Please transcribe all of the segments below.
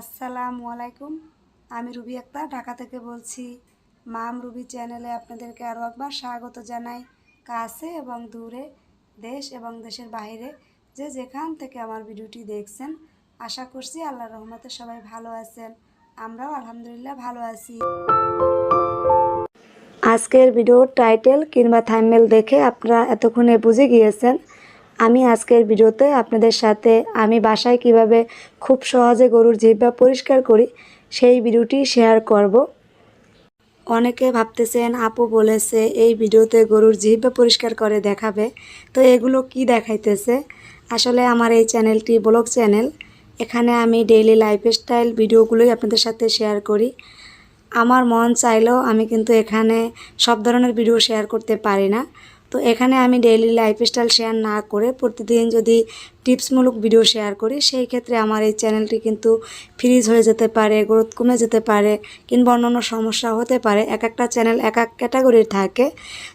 আসসালামু আলাইকুম। আমি রুবি আক্তার, ঢাকা থেকে বলছি, মাম রুবি চ্যানেলে আপনাদেরকে আরও একবার স্বাগত জানাই। কাছে এবং দূরে, দেশ এবং দেশের বাইরে যে যেখান থেকে আমার ভিডিওটি দেখছেন, আশা করছি আল্লাহ রহমতে সবাই ভালো আছেন। আমরাও আলহামদুলিল্লাহ ভালো আছি। আজকের ভিডিওর টাইটেল কিংবা থাইমেল দেখে আপনারা এতক্ষণে বুঝে গিয়েছেন আমি আজকের ভিডিওতে আপনাদের সাথে আমি বাসায় কীভাবে খুব সহজে গরুর জিহ্বা পরিষ্কার করি সেই ভিডিওটি শেয়ার করব। অনেকে ভাবতেছেন, আপু বলেছে এই ভিডিওতে গরুর জিহ্বা পরিষ্কার করে দেখাবে। তো এগুলো কি দেখাইতেছে? আসলে আমার এই চ্যানেলটি ব্লগ চ্যানেল। এখানে আমি ডেইলি লাইফস্টাইল ভিডিওগুলোই আপনাদের সাথে শেয়ার করি। আমার মন চাইলেও আমি কিন্তু এখানে সব ধরনের ভিডিও শেয়ার করতে পারি না। তো এখানে আমি ডেইলি লাইফস্টাইল শেয়ার না করে প্রতিদিন যদি টিপসমূলক ভিডিও শেয়ার করি, সেই ক্ষেত্রে আমার এই চ্যানেলটি কিন্তু ফ্রিজ হয়ে যেতে পারে গ্রোথ কমে যেতে পারে কিংবা অন্যান্য সমস্যা হতে পারে। এক একটা চ্যানেল এক এক ক্যাটাগরির থাকে।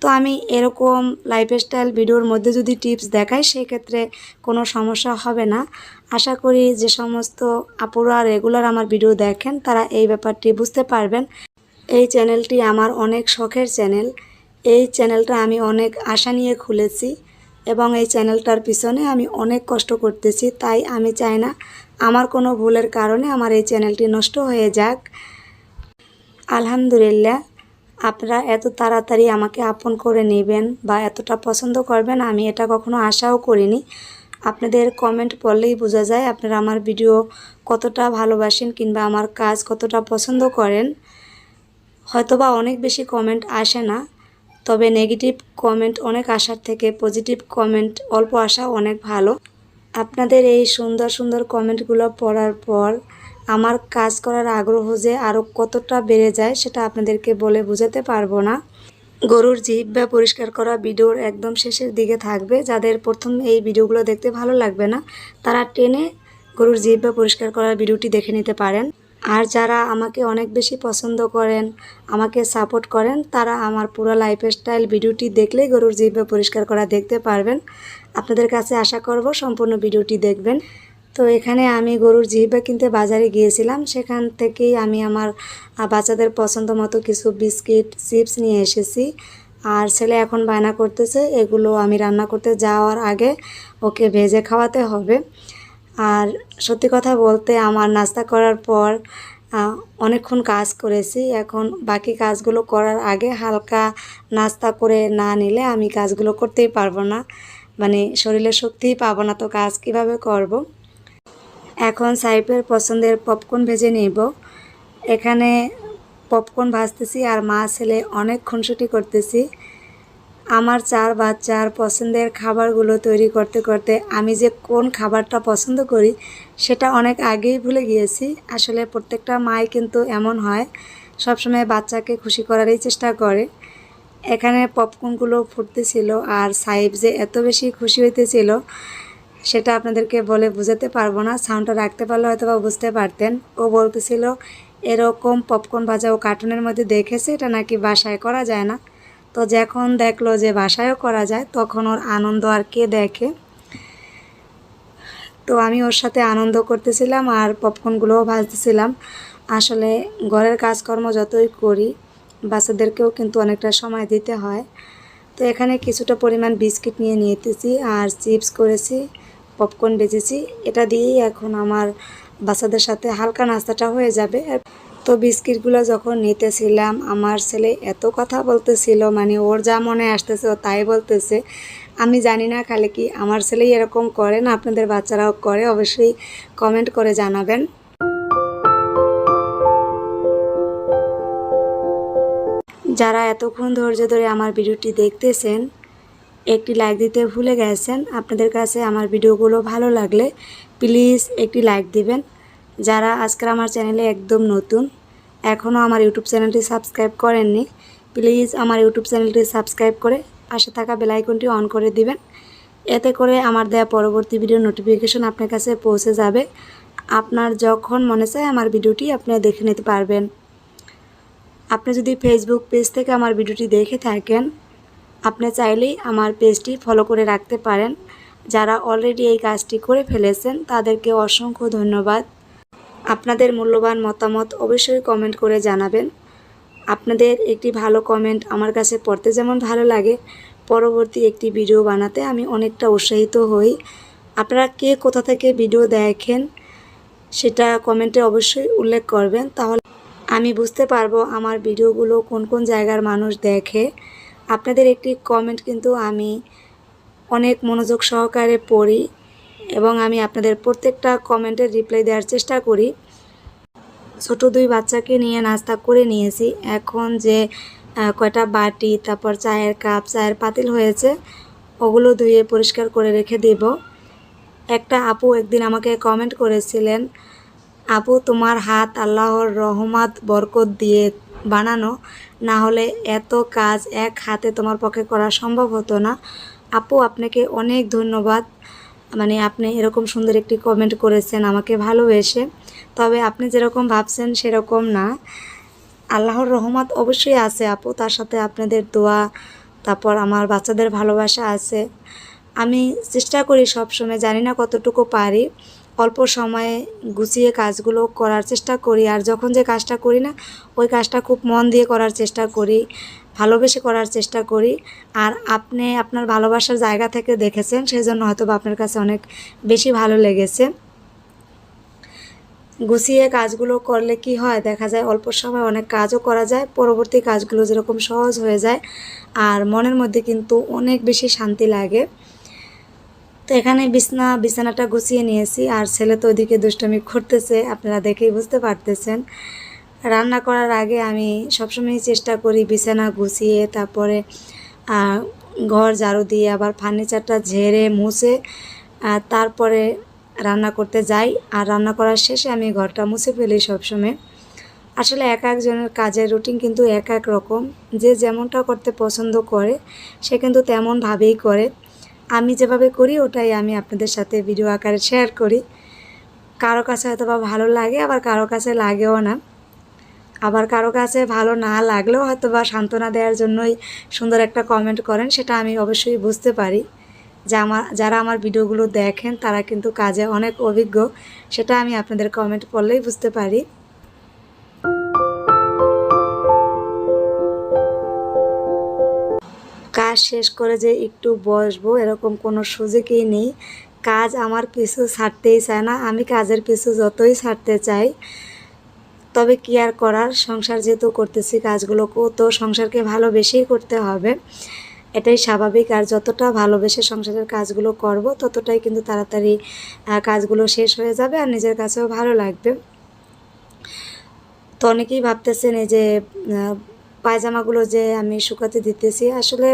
তো আমি এরকম লাইফস্টাইল ভিডিওর মধ্যে যদি টিপস দেখাই, সেই ক্ষেত্রে কোনো সমস্যা হবে না। আশা করি যে সমস্ত আপুরা রেগুলার আমার ভিডিও দেখেন, তারা এই ব্যাপারটি বুঝতে পারবেন। এই চ্যানেলটি আমার অনেক শখের চ্যানেল এই চ্যানেলটা আমি অনেক আশা নিয়ে খুলেছি এবং এই চ্যানেলটার পিছনে আমি অনেক কষ্ট করতেছি, তাই আমি চাই না আমার কোনো ভুলের কারণে আমার এই চ্যানেলটি নষ্ট হয়ে যাক। আলহামদুলিল্লাহ, আপনারা এত তাড়াতাড়ি আমাকে আপন করে নেবেন বা এতটা পছন্দ করবেন, আমি এটা কখনো আশাও করিনি। আপনাদের কমেন্ট পড়লেই বোঝা যায় আপনারা আমার ভিডিও কতটা ভালোবাসেন কিংবা আমার কাজ কতটা পছন্দ করেন। হয়তোবা অনেক বেশি কমেন্ট আসে না তবে নেগেটিভ কমেন্ট অনেক আসার থেকে, পজিটিভ কমেন্ট অল্প আসা অনেক ভালো। আপনাদের এই সুন্দর সুন্দর কমেন্টগুলো পড়ার পর আমার কাজ করার আগ্রহ যে আরও কতটা বেড়ে যায় সেটা আপনাদেরকে বলে বোঝাতে পারব না। গরুর জিহ্বা পরিষ্কার করা ভিডিওর একদম শেষের দিকে থাকবে। যাদের প্রথম এই ভিডিওগুলো দেখতে ভালো লাগবে না, তারা টেনে গরুর জিহ্বা পরিষ্কার করার ভিডিওটি দেখে নিতে পারেন। আর যারা আমাকে অনেক বেশি পছন্দ করেন, আমাকে সাপোর্ট করেন, তারা আমার পুরো লাইফস্টাইল ভিডিওটি দেখলেই গরুর জিহ্বা পরিষ্কার করা দেখতে পারবেন। আপনাদের কাছে আশা করব সম্পূর্ণ ভিডিওটি দেখবেন। তো এখানে আমি গরুর জিহ্বা কিনতে বাজারে গিয়েছিলাম, সেখান থেকেই আমি আমার বাচ্চাদের পছন্দ মতো কিছু বিস্কিট, চিপস নিয়ে এসেছি। আর ছেলে এখন বায়না করতেছে, এগুলো আমি রান্না করতে যাওয়ার আগে ওকে ভেজে খাওয়াতে হবে। আর সত্যি কথা বলতে আমার নাস্তা করার পর অনেকক্ষণ কাজ করেছি। এখন বাকি কাজগুলো করার আগে হালকা নাস্তা করে না নিলে আমি কাজগুলো করতেই পারব না। মানে শরীরে শক্তিই পাবো না, তো কাজ কীভাবে করব। এখন সাইপের পছন্দের পপকর্ন ভেজে নেব। এখানে পপকর্ন ভাজতেছি আর মা ছেলে অনেক খুনসুটি করতেছি। আমার চার বাচ্চার পছন্দের খাবারগুলো তৈরি করতে করতে আমি যে কোন খাবারটা পছন্দ করি, সেটা অনেক আগেই ভুলে গিয়েছি। আসলে প্রত্যেকটা মাই কিন্তু এমন হয়, সবসময় বাচ্চাকে খুশি করারই চেষ্টা করে। এখানে পপকর্নগুলো ফুটতেছিল আর সাহেব যে এত বেশি খুশি হইতেছিল, সেটা আপনাদেরকে বলে বোঝাতে পারব না, সাউন্ডটা রাখতে পারলে হয়তো বা বুঝতে পারতেন। ও বলতেছিল, এরকম পপকর্ন ভাজা ও কার্টুনের মধ্যে দেখেছে, এটা নাকি বাসায় করা যায় না? তো যখন দেখল যে বাসায়ও করা যায়, তখন ওর আনন্দ আর কে দেখে? তো আমি ওর সাথে আনন্দ করতেছিলাম আর পপকর্নগুলোও ভাজতেছিলাম। আসলে ঘরের কাজকর্ম যতই করি, বাচ্চাদেরকেও কিন্তু অনেকটা সময় দিতে হয়। তো এখানে কিছুটা পরিমাণ বিস্কিট নিয়ে নিতেছি আর চিপস করেছি, পপকর্ন বেজেছি। এটা দিয়েই এখন আমার বাচ্চাদের সাথে হালকা নাস্তাটা হয়ে যাবে। তো বিস্কিটগুলো যখন নিতেছিলাম, আমার ছেলে এত কথা বলতেছিল মানে ওর যা মনে আসতেছে ও তাই বলতেছে। আমি জানি না খালি কি আমার ছেলেই এরকম করে না আপনাদের বাচ্চারাও করে, অবশ্যই কমেন্ট করে জানাবেন। যারা এতক্ষণ ধৈর্য ধরে আমার ভিডিওটি দেখতেছেন, একটি লাইক দিতে ভুলে গেছেন, আপনাদের কাছে আমার ভিডিওগুলো ভালো লাগলে প্লিজ একটি লাইক দিবেন। যারা আজকের আমার চ্যানেলে একদম নতুন এখনও আমার ইউটিউব চ্যানেলটি সাবস্ক্রাইব করেননি, প্লিজ আমার ইউটিউব চ্যানেলটি সাবস্ক্রাইব করে পাশে থাকা বেল আইকনটি অন করে দিবেন। এতে করে আমার দেওয়া পরবর্তী ভিডিও নোটিফিকেশন আপনার কাছে পৌঁছে যাবে। আপনার যখন মনে চায় আমার ভিডিওটি আপনি দেখে নিতে পারবেন। আপনি যদি ফেসবুক পেজ থেকে আমার ভিডিওটি দেখে থাকেন, আপনি চাইলেই আমার পেজটি ফলো করে রাখতে পারেন। যারা অলরেডি এই কাজটি করে ফেলেছেন, তাদেরকে অসংখ্য ধন্যবাদ। আপনাদের মূল্যবান মতামত অবশ্যই কমেন্ট করে জানাবেন। আপনাদের একটি ভালো কমেন্ট আমার কাছে পড়তে যেমন ভালো লাগে, পরবর্তী একটি ভিডিও বানাতে আমি অনেকটা উৎসাহিত হই। আপনারা কে কোথা থেকে ভিডিও দেখেন, সেটা কমেন্টে অবশ্যই উল্লেখ করবেন। তাহলে আমি বুঝতে পারব আমার ভিডিওগুলো কোন কোন জায়গার মানুষ দেখে। আপনাদের একটি কমেন্ট কিন্তু আমি অনেক মনোযোগ সহকারে পড়ি। এবং আমি আপনাদের প্রত্যেকটা কমেন্টের রিপ্লাই দেওয়ার চেষ্টা করি। ছোট দুই বাচ্চাকে নিয়ে নাস্তা করে নিয়েছি। এখন যে কয়টা বাটি, তারপর চায়ের কাপ, চায়ের পাতিল হয়েছে, ওগুলো ধুয়ে পরিষ্কার করে রেখে দেব। একটা আপু একদিন আমাকে কমেন্ট করেছিলেন, আপু, তোমার হাত আল্লাহর রহমত, বরকত দিয়ে বানানো, না হলে এত কাজ এক হাতে তোমার পক্ষে করা সম্ভব হতো না। আপু, আপনাকে অনেক ধন্যবাদ। মানে আপনি এরকম সুন্দর একটি কমেন্ট করেছেন, আমাকে ভালোবেসে। তবে আপনি যেরকম ভাবছেন সেরকম না। আল্লাহর রহমত অবশ্যই আছে আপু, তার সাথে আপনাদের দোয়া, তারপর আমার বাচ্চাদের ভালোবাসা আছে। আমি চেষ্টা করি সবসময়, জানি না কতটুকু পারি। অল্প সময়ে গুছিয়ে কাজগুলো করার চেষ্টা করি, আর যখন যে কাজটা করি না, ওই কাজটা খুব মন দিয়ে করার চেষ্টা করি। ভালোবেসে করার চেষ্টা করি। আর আপনি আপনার ভালোবাসার জায়গা থেকে দেখেছেন, সেজন্য হয়তো আপনার কাছে অনেক বেশি ভালো লেগেছে। গুছিয়ে কাজগুলো করলে কি হয়? দেখা যায় অল্প সময় অনেক কাজও করা যায়, পরবর্তী কাজগুলো যেরকম সহজ হয়ে যায়, আর মনের মধ্যে কিন্তু অনেক বেশি শান্তি লাগে। তো এখানে বিছনা, বিছানাটা গুছিয়ে নিয়েছি, আর ছেলে তো ওদিকে দুষ্টমি করতেছে, আপনারা দেখেই বুঝতে পারতেছেন। রান্না করার আগে আমি সবসময় চেষ্টা করি বিছানা গুছিয়ে, তারপরে ঘর ঝাড়ু দিয়ে আবার ফার্নিচারটা ঝেড়ে মুছে তারপরে রান্না করতে যাই। আর রান্না করার শেষে আমি ঘরটা মুছে ফেলি সবসময়। আসলে এক একজনের কাজের রুটিন কিন্তু এক এক রকম। যে যেমনটা করতে পছন্দ করে, সে কিন্তু তেমনভাবেই করে। আমি যেভাবে করি, ওটাই আমি আপনাদের সাথে ভিডিও আকারে শেয়ার করি। কারও কাছে হয়তো বা ভালো লাগে, আবার কারও কাছে লাগেও না। আবার কারও কাছে ভালো না লাগলেও হয়তো বা সান্ত্বনা দেওয়ার জন্যই সুন্দর একটা কমেন্ট করেন, সেটা আমি অবশ্যই বুঝতে পারি। যে আমার যারা আমার ভিডিওগুলো দেখেন, তারা কিন্তু কাজে অনেক অভিজ্ঞ, সেটা আমি আপনাদের কমেন্ট পড়লেই বুঝতে পারি। কাজ শেষ করে যে একটু বসবো, এরকম কোনো সুযোগই নেই। কাজ আমার পিছু ছাড়তেই চায় না, আমি কাজের পিছু যতই ছাড়তে চাই। তবে কি আর করার? সংসার যেহেতু করতেছি, কাজগুলোকেও তো সংসারকে ভালোবেসেই করতে হবে। এটাই স্বাভাবিক। আর যতটা ভালোবেসে সংসারের কাজগুলো করব, ততটাই কিন্তু তাড়াতাড়ি কাজগুলো শেষ হয়ে যাবে আর নিজের কাছেও ভালো লাগবে। তো অনেকেই ভাবতেছেন এই যে পায়জামাগুলো যে আমি শুকাতে দিতেছি। আসলে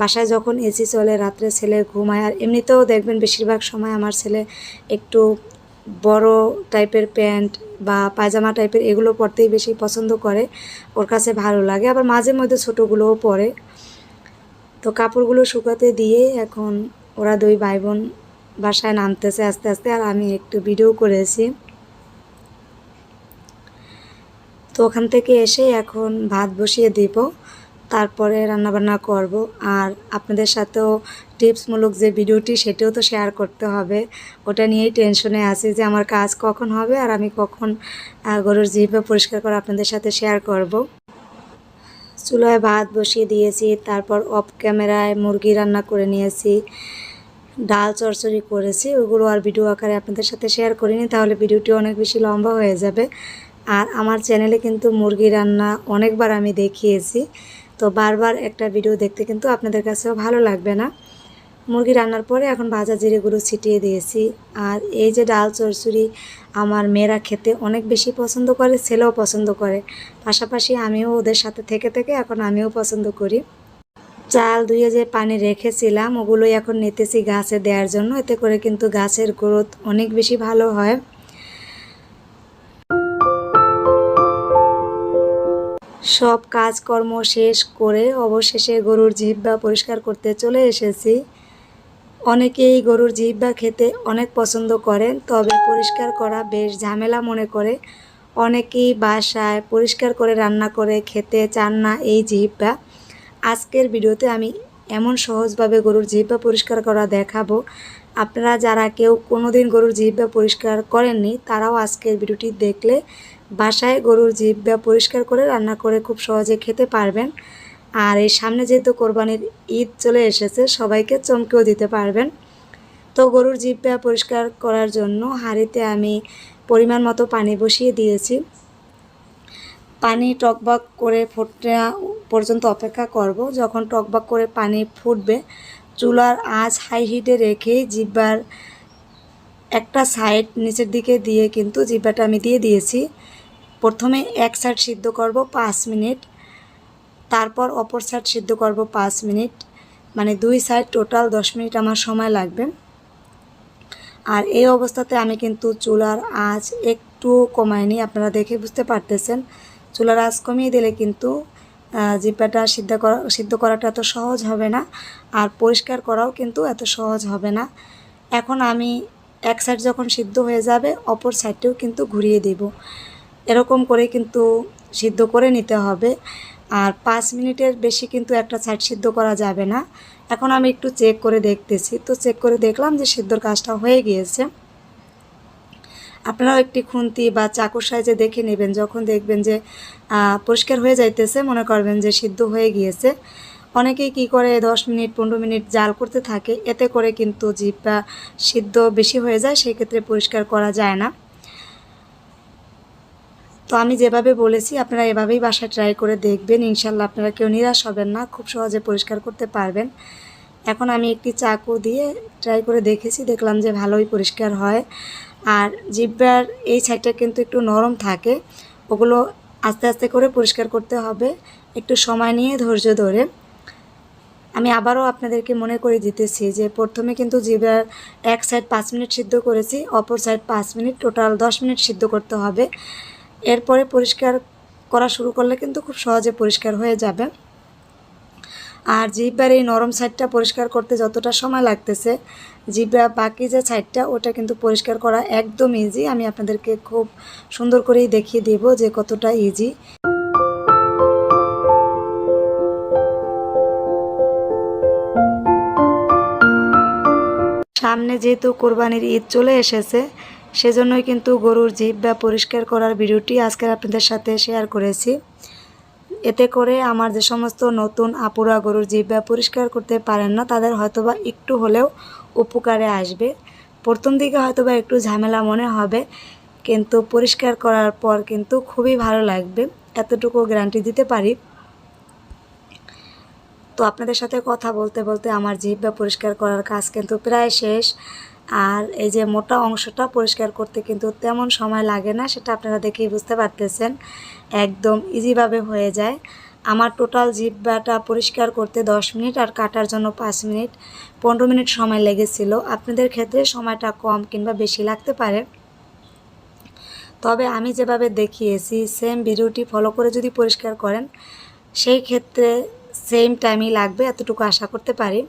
বাসায় যখন এসি চলে, রাত্রে ছেলে ঘুমায়। আর এমনিতেও দেখবেন বেশিরভাগ সময় আমার ছেলে একটু বড় টাইপের প্যান্ট বা পায়জামা টাইপের এগুলো পরতেই বেশি পছন্দ করে। ওর কাছে ভালো লাগে। আবার মাঝে মধ্যে ছোটোগুলোও পরে। তো কাপড়গুলো শুকাতে দিয়ে এখন ওরা দুই ভাই বোন বাসায় নামতেছে আস্তে আস্তে। আর আমি একটু ভিডিও করেছি। তো ওখান থেকে এসে এখন ভাত বসিয়ে দিব। তারপরে রান্নাবান্না করব। আর আপনাদের সাথেও টিপসমূলক যে ভিডিওটি, সেটাও তো শেয়ার করতে হবে। ওটা নিয়েই টেনশনে আছি যে আমার কাজ কখন হবে আর আমি কখন গরুর জিভে পরিষ্কার করে আপনাদের সাথে শেয়ার করব। চুলায় ভাত বসিয়ে দিয়েছি, তারপর অফ ক্যামেরায় মুরগি রান্না করে নিয়েছি, ডাল চচ্চড়ি করেছি, ওগুলো আর ভিডিও আকারে আপনাদের সাথে শেয়ার করিনি, তাহলে ভিডিওটি অনেক বেশি লম্বা হয়ে যাবে। আর আমার চ্যানেলে কিন্তু মুরগি রান্না অনেকবার আমি দেখিয়েছি। তো বারবার একটা ভিডিও দেখতে কিন্তু আপনাদের কাছেও ভালো লাগবে না। মুরগি রান্নার পরে এখন ভাজা জিরেগুলো ছিটিয়ে দিয়েছি। আর এই যে ডাল চচ্চড়ি আমার মেয়েরা খেতে অনেক বেশি পছন্দ করে, ছেলেও পছন্দ করে। পাশাপাশি আমিও ওদের সাথে থেকে থেকে এখন আমিও পছন্দ করি। চাল ধুয়ে যে পানি রেখেছিলাম, ওগুলোই এখন নিতেছি গাছে দেওয়ার জন্য। এতে করে কিন্তু গাছের গ্রোথ অনেক বেশি ভালো হয়। সব কাজকর্ম শেষ করে অবশেষে গরুর জিহ্বা পরিষ্কার করতে চলে এসেছি। অনেকেই গরুর জিহ্বা খেতে অনেক পছন্দ করেন, তবে পরিষ্কার করা বেশ ঝামেলা মনে করে। অনেকেই বাসায় পরিষ্কার করে রান্না করে খেতে চান না এই জিহ্বা। আজকের ভিডিওতে আমি এমন সহজভাবে গরুর জিহ্বা পরিষ্কার করা দেখাবো। আপনারা যারা কেউ কোনোদিন গরুর জিহ্বা পরিষ্কার করেননি, তারাও আজকের ভিডিওটি দেখলে বাসায় গরুর জিহ্বা পরিষ্কার করে রান্না করে খুব সহজে খেতে পারবেন। আর এই সামনে যেহেতু কোরবানির ঈদ চলে এসেছে, সবাইকে চমকেও দিতে পারবেন। তো গরুর জিহ্বা পরিষ্কার করার জন্য হাঁড়িতে আমি পরিমাণ মতো পানি বসিয়ে দিয়েছি। পানি টকবাক করে ফোটা পর্যন্ত অপেক্ষা করব। যখন টকবাক করে পানি ফুটবে চুলার আঁচ হাই হিটে রেখে জিব্বার একটা সাইড নিচের দিকে দিয়ে কিন্তু জিব্বাটা আমি দিয়ে দিয়েছি। প্রথমে এক সাইড সিদ্ধ করব পাঁচ মিনিট, তারপর অপর সাইড সিদ্ধ করব পাঁচ মিনিট মানে দুই সাইড টোটাল দশ মিনিট আমার সময় লাগবে। আর এই অবস্থাতে আমি কিন্তু চুলার আঁচ একটু কমাইনি, আপনারা দেখে বুঝতে পারতেছেন। চুলার আঁচ কমিয়ে দিলে কিন্তু জিব্বাটা সিদ্ধ করা, সিদ্ধ করাটা এত সহজ হবে না আর পরিষ্কার করাও কিন্তু এত সহজ হবে না। এখন আমি এক সাইড যখন সিদ্ধ হয়ে যাবে, অপর সাইডটাও কিন্তু ঘুরিয়ে দেব। এরকম করে কিন্তু সিদ্ধ করে নিতে হবে। আর পাঁচ মিনিটের বেশি কিন্তু একটা সাইড সিদ্ধ করা যাবে না। এখন আমি একটু চেক করে দেখতেছি। তো চেক করে দেখলাম যে সিদ্ধর কাজটা হয়ে গিয়েছে। আপনারাও একটি খুন্তি বা চাকুর সাইজে দেখে নেবেন। যখন দেখবেন যে পরিষ্কার হয়ে যাইতেছে, মনে করবেন যে সিদ্ধ হয়ে গিয়েছে। অনেকেই কি করে, দশ মিনিট, পনেরো মিনিট জাল করতে থাকে। এতে করে কিন্তু জিভটা সিদ্ধ বেশি হয়ে যায় সেই ক্ষেত্রে পরিষ্কার করা যায় না। তো আমি যেভাবে বলেছি, আপনারা এভাবেই বাসায় ট্রাই করে দেখবেন। ইনশাল্লাহ আপনারা কেউ নিরাশ হবেন না, খুব সহজে পরিষ্কার করতে পারবেন। এখন আমি একটি চাকু দিয়ে ট্রাই করে দেখেছি, দেখলাম যে ভালোই পরিষ্কার হয়। আর জিব্বার এই সাইডটা কিন্তু একটু নরম থাকে। ওগুলো আস্তে আস্তে করে পরিষ্কার করতে হবে। একটু সময় নিয়ে ধৈর্য ধরে। আমি আবারও আপনাদেরকে মনে করে দিতেছি যে প্রথমে কিন্তু জিব্বার এক সাইড পাঁচ মিনিট সিদ্ধ করেছি, অপর সাইড পাঁচ মিনিট, টোটাল দশ মিনিট সিদ্ধ করতে হবে। এরপরে পরিষ্কার করা শুরু করলে কিন্তু খুব সহজে পরিষ্কার হয়ে যাবে। আর জিব্বার এই নরম সাইডটা পরিষ্কার করতে যতটা সময় লাগতেছে জিব্বা বাকি যে সাইডটা, ওটা কিন্তু পরিষ্কার করা একদম ইজি আমি আপনাদেরকে খুব সুন্দর করেই দেখিয়ে দেব যে কতটা ইজি সামনে যেহেতু কোরবানির ঈদ চলে এসেছে, সেজন্যই কিন্তু গরুর জিভ বা পরিষ্কার করার ভিডিওটি আজকের আপনাদের সাথে শেয়ার করেছি। এতে করে আমার যে সমস্ত নতুন আপুরা গরুর জিব্বা পরিষ্কার করতে পারেন না, তাদের হয়তোবা একটু হলেও উপকারে আসবে। প্রথম দিকে হয়তোবা একটু ঝামেলা মনে হবে, কিন্তু পরিষ্কার করার পর কিন্তু খুবই ভালো লাগবে। এতটুকু গ্যারান্টি দিতে পারি। তো আপনাদের সাথে কথা বলতে বলতে আমার জিব্বা পরিষ্কার করার কাজ কিন্তু প্রায় শেষ। আর এই যে মোটা অংশটা পরিষ্কার করতে কিন্তু তেমন সময় লাগে না, সেটা আপনারা দেখেই বুঝতে পারতেছেন। একদম ইজিভাবে হয়ে যায়। আমার টোটাল জিব্বাটা পরিষ্কার করতে 10 মিনিট আর কাটার জন্য 5 মিনিট, পনেরো মিনিট সময় লেগেছিল। আপনাদের ক্ষেত্রে সময়টা কম কিংবা বেশি লাগতে পারে। তবে আমি যেভাবে দেখিয়েছি সেম ভিডিওটি ফলো করে যদি পরিষ্কার করেন, সেই ক্ষেত্রে সেম টাইমই লাগবে, এতটুকু আশা করতে পারি।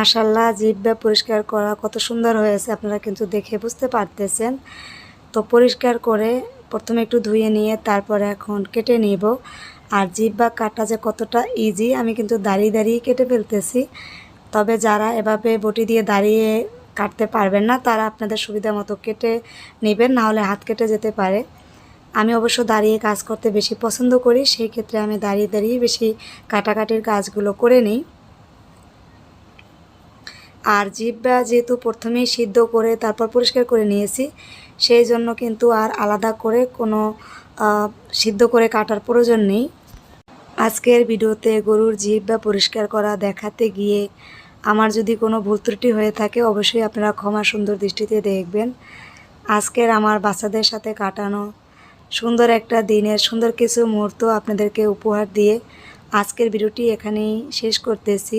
মাশাল্লাহ জিব্বা পরিষ্কার করা কত সুন্দর হয়েছে, আপনারা কিন্তু দেখে বুঝতে পারতেছেন। তো পরিষ্কার করে প্রথমে একটু ধুয়ে নিয়ে তারপরে এখন কেটে নিব। আর জিব্বা কাটা যে কতটা ইজি আমি কিন্তু দাঁড়িয়ে দাঁড়িয়ে কেটে ফেলতেছি। তবে যারা এভাবে বটি দিয়ে দাঁড়িয়ে কাটতে পারবেন না, তারা আপনাদের সুবিধা মতো কেটে নেবেন নাহলে হাত কেটে যেতে পারে। আমি অবশ্য দাঁড়িয়ে কাজ করতে বেশি পছন্দ করি, সেই ক্ষেত্রে আমি দাঁড়িয়ে দাঁড়িয়ে বেশি কাটাকাটির কাজগুলো করে নিই। আর জিভটা যেহেতু প্রথমেই সিদ্ধ করে তারপর পরিষ্কার করে নিয়েছি, সেই জন্য কিন্তু আর আলাদা করে কোনো সিদ্ধ করে কাটার প্রয়োজন নেই। আজকের ভিডিওতে গরুর জিভ বা পরিষ্কার করা দেখাতে গিয়ে আমার যদি কোনো ভুল ত্রুটি হয়ে থাকে অবশ্যই আপনারা ক্ষমা সুন্দর দৃষ্টিতে দেখবেন। আজকের আমার বাচ্চাদের সাথে কাটানো সুন্দর একটা দিনের সুন্দর কিছু মুহূর্ত আপনাদেরকে উপহার দিয়ে আজকের ভিডিওটি এখানেই শেষ করতেছি।